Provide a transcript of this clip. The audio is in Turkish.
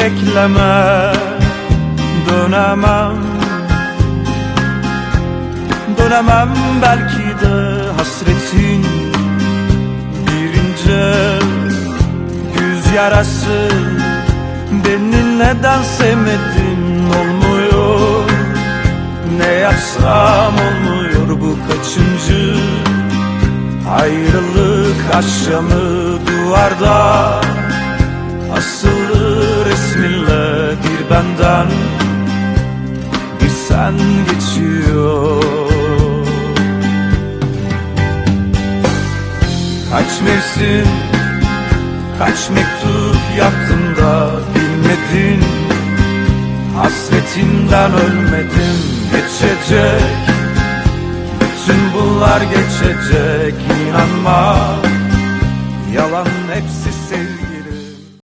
bekleme Dönemem. Dönemem belki de hasretin Bir ince Güz yarası. Beni neden sevmedin olmuyor. Ne yapsam olmuyor bu kaçıncı Ayrılık akşamı duvarda benden Bir sen geçiyor. Kaç mevsim Kaç mektup yaptım da bilmedin? Hasretinden ölmedim geçecek. Bütün bunlar geçecek inanma. Yalan hepsi sevgi